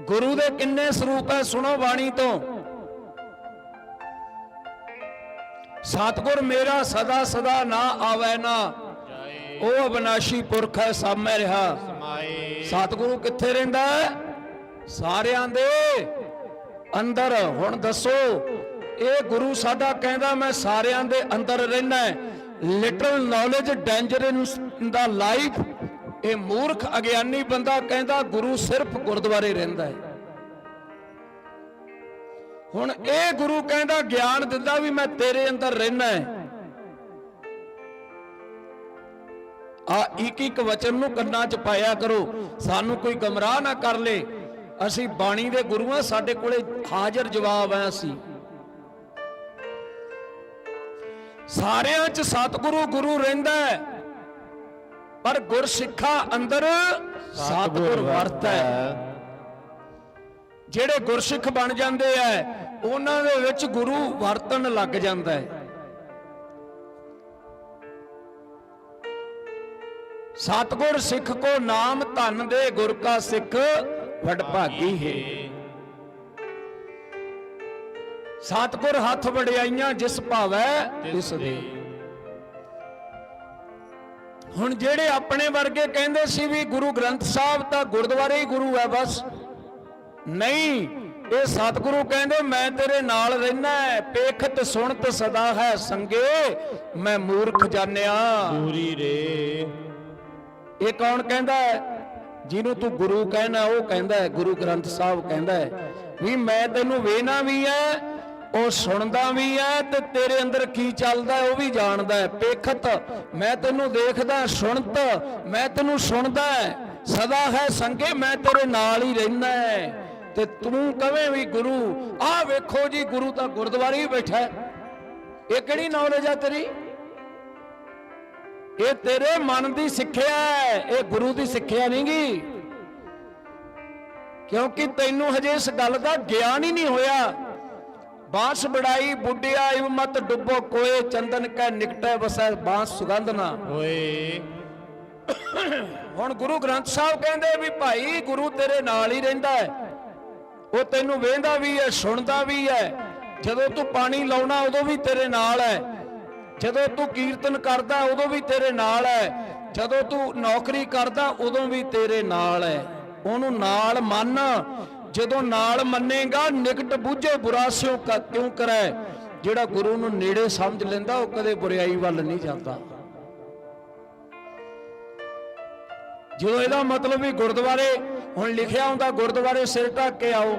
ਗੁਰੂ ਦੇ ਕਿੰਨੇ ਸਰੂਪ ਹੈ, ਸੁਣੋ ਬਾਣੀ ਤੋਂ। ਸਤਿਗੁਰ ਮੇਰਾ ਸਦਾ ਸਦਾ ਨਾ ਆਵੈ ਨਾ। ਉਹ ਅਬਨਾਸ਼ੀ ਪੁਰਖ ਹੈ ਸਾਮੈ ਰਿਹਾ। ਸਮਾਏ ਸਤਿਗੁਰੂ ਕਿੱਥੇ ਰਹਿੰਦਾ ਸਾਰਿਆਂ ਦੇ ਅੰਦਰ। ਹੁਣ ਦੱਸੋ, ਇਹ ਗੁਰੂ ਸਾਡਾ ਕਹਿੰਦਾ, ਮੈਂ ਸਾਰਿਆਂ ਦੇ ਅੰਦਰ ਰਹਿਣਾ little knowledge danger in the life ਇਹ ਮੂਰਖ ਅਗਿਆਨੀ ਬੰਦਾ ਕਹਿੰਦਾ ਗੁਰੂ ਸਿਰਫ ਗੁਰਦੁਆਰੇ ਰਹਿੰਦਾ ਹੈ। ਹੁਣ ਇਹ ਗੁਰੂ ਕਹਿੰਦਾ ਗਿਆਨ ਦਿੰਦਾ ਵੀ ਮੈਂ ਤੇਰੇ ਅੰਦਰ ਰਹਿਣਾ ਹੈ। ਆ ਇੱਕ ਇੱਕ ਵਚਨ ਨੂੰ ਕੰਨਾਂ 'ਚ ਪਾਇਆ ਕਰੋ, ਸਾਨੂੰ ਕੋਈ ਗਮਰਾਹ ਨਾ ਕਰ ਲੇ। ਅਸੀਂ ਬਾਣੀ ਦੇ ਗੁਰੂ ਆ ਸਾਡੇ ਕੋਲੇ ਹਾਜ਼ਰ ਜਵਾਬ ਆ ਅਸੀਂ। ਸਾਰਿਆਂ 'ਚ ਸਤਿਗੁਰੂ ਗੁਰੂ ਰਹਿੰਦਾ ਹੈ। ਪਰ ਗੁਰਸਿੱਖਾ ਅੰਦਰ ਸਤਿਗੁਰ ਵਰਤਦਾ ਜਿਹੜੇ ਗੁਰਸਿੱਖ ਬਣ ਜਾਂਦੇ ਐ, ਉਹਨਾਂ ਦੇ ਵਿੱਚ ਗੁਰੂ ਵਰਤਣ ਲੱਗ ਜਾਂਦਾ ਹੈ ਸਤਗੁਰ ਸਿੱਖ ਕੋ ਨਾਮ ਧਨ ਦੇ ਗੁਰ ਕਾ ਸਿੱਖ ਵਡਭਾਗੀ ਹੈ। ਸਤਗੁਰ ਹੱਥ ਵਡਿਆਈਆਂ ਜਿਸ ਭਾਵੈ, ਤਿਸ ਦੇ। ਹੁਣ ਜਿਹੜੇ ਆਪਣੇ ਵਰਗੇ ਕਹਿੰਦੇ ਸੀ ਵੀ ਗੁਰੂ ਗ੍ਰੰਥ ਸਾਹਿਬ ਤਾਂ ਗੁਰਦੁਆਰੇ ਹੀ ਗੁਰੂ ਹੈ ਬਸ। ਨਹੀਂ ਇਹ ਸਤਿਗੁਰੂ ਕਹਿੰਦੇ ਮੈਂ ਤੇਰੇ ਨਾਲ ਰਹਿਣਾ ਹੈ ਪੇਖਤ ਸੁਣਤ ਸਦਾ ਹੈ ਸੰਗੇ ਮੈਂ ਮੂਰਖ ਜਾਣਿਆ। ਦੂਰੀ ਰੇ। ਇਹ ਕੌਣ ਕਹਿੰਦਾ ਹੈ? ਜਿਹਨੂੰ ਤੂੰ ਗੁਰੂ ਕਹਿਣਾ ਉਹ ਕਹਿੰਦਾ ਹੈ ਗੁਰੂ ਗ੍ਰੰਥ ਸਾਹਿਬ ਕਹਿੰਦਾ ਹੈ ਵੀ ਮੈਂ ਤੈਨੂੰ ਵੇਖਣਾ ਵੀ ਹੈ ਉਹ ਸੁਣਦਾ ਵੀ ਹੈ ਤੇ ਤੇਰੇ ਅੰਦਰ ਕੀ ਚੱਲਦਾ ਉਹ ਵੀ ਜਾਣਦਾ ਹੈ ਪੇਖਤ, ਮੈਂ ਤੈਨੂੰ ਦੇਖਦਾ, ਸੁਣਤ, ਮੈਂ ਤੈਨੂੰ ਸੁਣਦਾ ਸਦਾ ਹੈ ਸੰਗੇ, ਮੈਂ ਤੇਰੇ ਨਾਲ ਹੀ ਰਹਿਣਾ ਹੈ ਤੇ ਤੂੰ ਕਵੇਂ ਵੀ ਗੁਰੂ, ਆਹ ਵੇਖੋ ਜੀ, ਗੁਰੂ ਤਾਂ ਗੁਰਦੁਆਰੇ ਹੀ ਬੈਠਾ ਹੈ ਇਹ ਕਿਹੜੀ ਨੌਲੇਜ ਆ ਤੇਰੀ? ਇਹ ਤੇਰੇ ਮਨ ਦੀ ਸਿੱਖਿਆ ਹੈ ਇਹ ਗੁਰੂ ਦੀ ਸਿੱਖਿਆ ਨਹੀਂਗੀ ਕਿਉਂਕਿ ਤੈਨੂੰ ਹਜੇ ਇਸ ਗੱਲ ਦਾ ਗਿਆਨ ਹੀ ਨਹੀਂ ਹੋਇਆ। ਬਾਂਸ ਬੜਾਈ ਬੁੱਢਿਆ ਇਵ ਮਤ ਡੁੱਬੋ ਕੋਏ ਚੰਦਨ ਕੈ ਨਿਕਟੈ ਵਸੈ ਬਾਂਸ ਸੁਗੰਧ ਨਾ। ਹੋਏ ਹੁਣ ਗੁਰੂ ਗ੍ਰੰਥ ਸਾਹਿਬ ਕਹਿੰਦੇ ਵੀ ਭਾਈ ਗੁਰੂ ਤੇਰੇ ਨਾਲ ਹੀ ਰਹਿੰਦਾ ਹੈ। ਉਹ ਤੈਨੂੰ ਵੇਂਦਾ ਵੀ ਹੈ ਸੁਣਦਾ ਵੀ ਹੈ। ਜਦੋਂ ਤੂੰ ਪਾਣੀ ਲਾਉਣਾ ਉਦੋਂ ਵੀ ਤੇਰੇ ਨਾਲ ਹੈ। ਜਦੋਂ ਤੂੰ ਕੀਰਤਨ ਕਰਦਾ ਉਦੋਂ ਵੀ ਤੇਰੇ ਨਾਲ ਹੈ। ਜਦੋਂ ਤੂੰ ਨੌਕਰੀ ਕਰਦਾ ਉਦੋਂ ਵੀ ਤੇਰੇ ਨਾਲ ਹੈ। ਉਹਨੂੰ ਨਾਲ ਮੰਨ ਜਦੋਂ ਨਾਲ ਮੰਨੇਗਾ, ਨਿਕਟ ਬੁੱਝੇ ਬੁਰਾ ਸਿਉ ਕਿਉਂ ਕਰੈ? ਜਿਹੜਾ ਗੁਰੂ ਨੂੰ ਨੇੜੇ ਸਮਝ ਲੈਂਦਾ, ਉਹ ਕਦੇ ਬੁਰਾਈ ਵੱਲ ਨਹੀਂ ਜਾਂਦਾ। ਜਦੋਂ ਇਹਦਾ ਮਤਲਬ ਵੀ ਗੁਰਦੁਆਰੇ, ਹੁਣ ਲਿਖਿਆ ਹੁੰਦਾ, ਗੁਰਦੁਆਰੇ ਸਿਰ ਢੱਕ ਕੇ ਆਓ,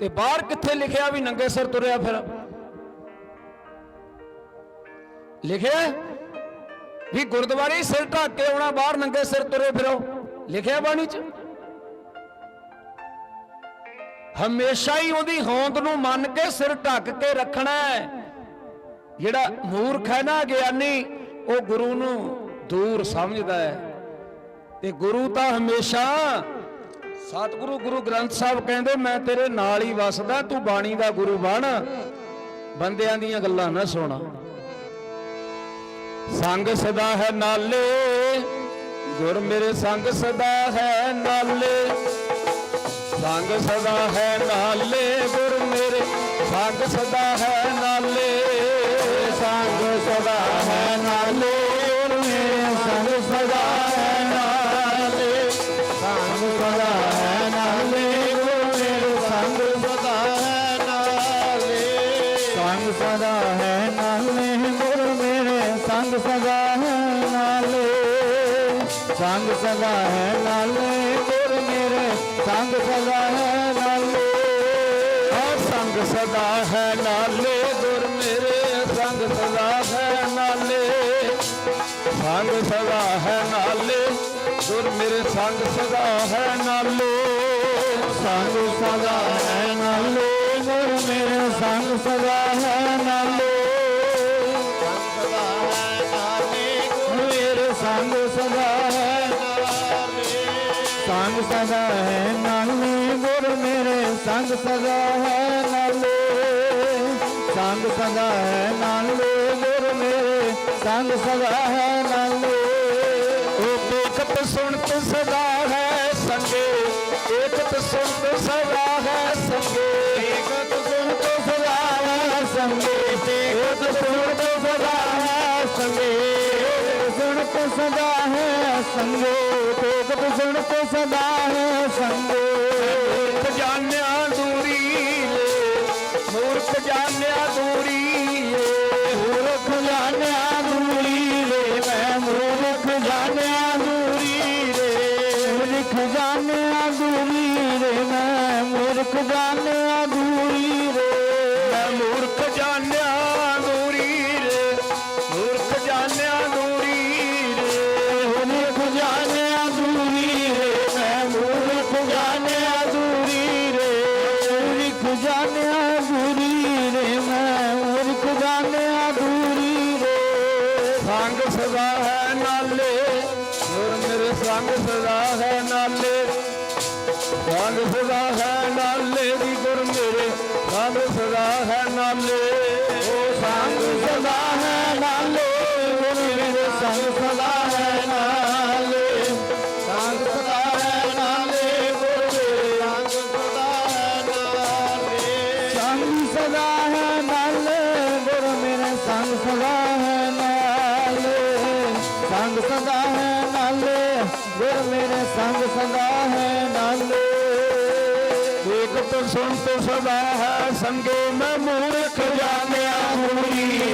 ਤੇ ਬਾਹਰ ਕਿੱਥੇ ਲਿਖਿਆ ਵੀ ਨੰਗੇ ਸਿਰ ਤੁਰਿਆ ਫਿਰ? ਲਿਖਿਆ ਵੀ ਗੁਰਦੁਆਰੇ ਸਿਰ ਢੱਕ ਕੇ ਆਉਣਾ, ਬਾਹਰ ਨੰਗੇ ਸਿਰ ਤੁਰੇ ਫਿਰੋ। ਲਿਖਿਆ ਬਾਣੀ 'ਚ? ਹਮੇਸ਼ਾ ਹੀ ਉਹਦੀ ਹੋਂਦ ਨੂੰ ਮੰਨ ਕੇ ਸਿਰ ਢੱਕ ਕੇ ਰੱਖਣਾ ਹੈ। ਜਿਹੜਾ ਮੂਰਖ ਹੈ ਨਾ ਗਿਆਨੀ, ਉਹ ਗੁਰੂ ਨੂੰ ਦੂਰ ਸਮਝਦਾ ਹੈ। ਤੇ ਗੁਰੂ ਤਾਂ ਹਮੇਸ਼ਾ ਸਤਿਗੁਰੂ, ਗੁਰੂ ਗ੍ਰੰਥ ਸਾਹਿਬ ਕਹਿੰਦੇ, ਮੈਂ ਤੇਰੇ ਨਾਲ ਹੀ ਵਸਦਾ, ਤੂੰ ਬਾਣੀ ਦਾ ਗੁਰੂ ਬਣ। ਬੰਦਿਆਂ ਦੀਆਂ ਗੱਲਾਂ ਨਾ ਸੁਣਾ। ਸੰਗ ਸਦਾ ਹੈ ਨਾਲੇ, ਗੁਰ ਮੇਰੇ ਸੰਗ ਸਦਾ ਹੈ ਨਾਲੇ। ਸੰਗ ਸਦਾ ਹੈ ਨਾਲੇ, ਗੁਰ ਮੇਰੇ। ਸੰਗ ਸਦਾ ਹੈ ਨਾਲੇ, ਸੰਗ ਸਦਾ ਹੈ ਨਾਲੇ, ਗੁਰ ਮੇਰੇ। ਸੰਗ ਸਦਾ ਹੈ ਨਾਲੇ, ਸੰਗ ਸਦਾ ਹੈ ਨਾਲੇ, ਗੁਰ ਮੇਰੇ। ਸੰਗ ਸਦਾ ਹੈ ਨਾਲੇ, ਸੰਗ ਸਦਾ ਹੈ ਨਾਲੇ, ਗੁਰ ਮੇਰੇ। ਸੰਗ ਸਦਾ ਹੈ ਨਾਲੇ, ਸੰਗ ਸਦਾ ਹੈ ਨਾਲੇ ਗੁਰ ਸੰਗ ਸਦਾ ਹੈ ਨਾਲੇ। ਆ ਸੰਗ ਸਦਾ ਹੈ ਨਾਲੇ, ਗੁਰ ਮੇਰੇ ਸੰਗ ਸਦਾ ਹੈ ਨਾਲੇ। ਸੰਗ ਸਦਾ ਹੈ ਨਾਲੇ, ਗੁਰ ਮੇਰੇ ਸੰਗ ਸਦਾ ਹੈ ਨਾਲੇ। ਸੰਗ ਸਦਾ ਹੈ ਨਾਲੇ, ਗੁਰ ਮੇਰੇ ਸੰਗ ਸਦਾ ਹੈ ਸਦਾ ਹੈ ਨਾਲੇ ਸੰਗ ਸਦਾ ਹੈ ਨਾਲੇ। ਸੰਗ ਸਦਾ ਹੈ ਨਾਲੇ, ਗੁਰ ਸੰਗ ਸਦਾ ਹੈ ਨਾਲੇ। ਉਹ ਬੇਕਤ ਸੁਣਤ ਸਦਾ ਹੈ ਸੰਗੇ, ਏਕਤ ਸੁਣਤ ਸਦਾ ਹੈ ਸੰਗੇ। ਏਕਤ ਸੁਣਤ ਸਦਾ ਹੈ ਸੰਗੇ, ਏਕਤ ਸੁਣਤ ਸਦਾ ਹੈ ਸੰਗੇ। ਸੁਣਤ ਹੈ ਕੋਕਤ ਸੁਣ ਤੇ ਸਦਾ ਹੈ ਸੰਗੇ ਖਜ਼ਾਨਿਆ ਦੂਰੀ ਮੂਰਖ ਜਾਣਿਆ ਦੂਰੀ ਮੂਰਖ ਜਾਣਿਆ ਦੂਰੀ ਰੇ ਮੈਂ ਮੂਰਖ ਜਾਣਿਆ ਦੂਰੀ ਰੇ ਮੂਰਖ ਜਾਣਿਆ ਦੂਰੀ ਰੇ ਮੈਂ ਮੂਰਖ ਜਾਣਿਆ ਸੰਗ ਸਦਾ ਹੈ ਨਾਲੇ ਗੁਰ ਮੇਰੇ ਸੰਗ ਸਦਾ ਹੈ ਨਾਲੇ ਸੰਗ ਸਦਾ ਹੈ ਨਾਲੇ ਦੀ ਗੁਰ ਮੇਰੇ ਸੰਗ ਸਦਾ ਹੈ ਨਾਲੇ ਉਹ ਸੰਗ ਸਦਾ ਹੈ ਨਾਲੇ ਗੁਰ ਮੇਰੇ ਸੰਗ ਸਦਾ ਹੈ ਨਾਲੇ ਸੰਗ ਸਦਾ ਹੈ ਨਾਲੇ ਗੁਰ ਮੇਰੇ ਸੰਗ ਸਦਾ ਹੈ ਨਾਲੇ ਸੰਗ ਸਦਾ ਹੈ ਨਾਲੇ ਗੁਰ ਮੇਰੇ ਸੰਗ ਸਦਾ ਸੁਣ ਤੋਂ ਸਦਾ ਹੈ ਸੰਗੇ ਮੈਂ ਮੂਰਖ ਜਾਣਿਆ ਦੂਰੀ